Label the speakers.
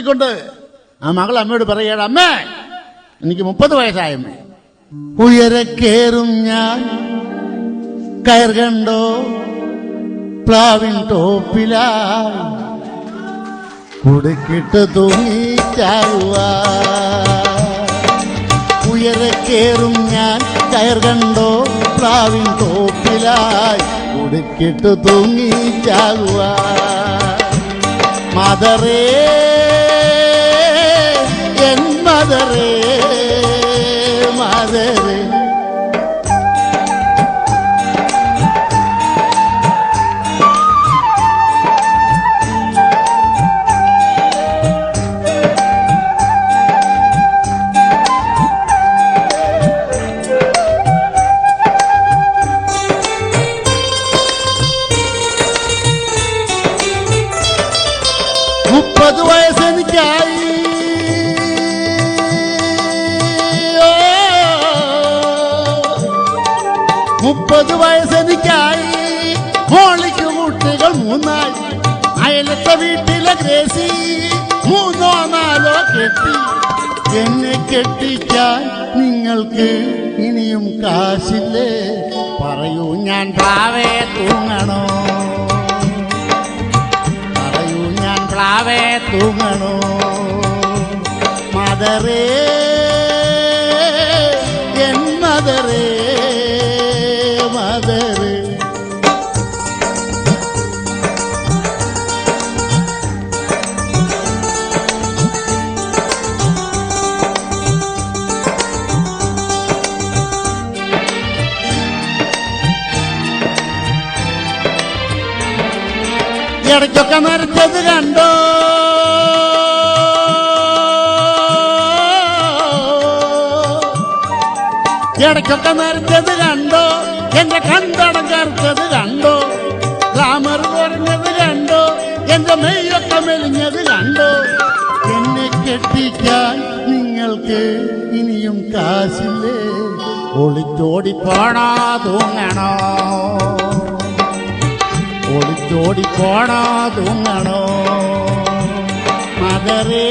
Speaker 1: കൊണ്ട് ആ മകൾ അമ്മയോട് പറയുകയാണ് അമ്മേ എനിക്ക് മുപ്പത് വയസ്സായമ്മേ. ഉയരെ കേറും ഞാൻ. കയർ കണ്ടോ? പ്ലാവിൻ ടോപ്പില. കുടുക്കിട്ട് തൂങ്ങിച്ചാവുക കേറും ഞാൻ. കയർ കണ്ടോ? പ്ലാവിൻ ടോപ്പിലായി കുടുക്കിട്ട് തൂങ്ങിച്ചാവുക മദറേ മദറേ മുപ്പത് വയസ്സെനിക്കായി ഓ, മുപ്പത് വയസ്സെനിക്കായി. മോളിക്ക് കുട്ടികൾ മൂന്നായി. അയലത്തെ വീട്ടിലെ ഗ്രേസി മൂന്നോ നാലോ കെട്ടി. എന്നെ കെട്ടിക്കാൻ നിങ്ങൾക്ക് ഇനിയും കാശില്ലേ? പറയൂ ഞാൻ പ്രാവേ തൂങ്ങണോ? പറയൂ ഞാൻ പ്ലാവേ തൂങ്ങണോ? മദറേ എൻ ഇടയ്ക്കൊക്കെ നരച്ചത് കണ്ടോ? ഇടയ്ക്കൊക്കെ നരച്ചത് കണ്ടോ? എന്റെ കണ്ടടം കറുത്തത് കണ്ടോ? ഗ്ലാമർ കുറഞ്ഞത് കണ്ടോ? എന്റെ മെയ്യൊക്കെ മെലിഞ്ഞത് കണ്ടോ? എന്നെ കെട്ടിക്കാൻ നിങ്ങൾക്ക് ഇനിയും കാശില്ലേ? ഒളിച്ചോടി പോണോ തൂങ്ങണോ ഒളിച്ചോടി പോണോ തൂങ്ങണോ മദറേ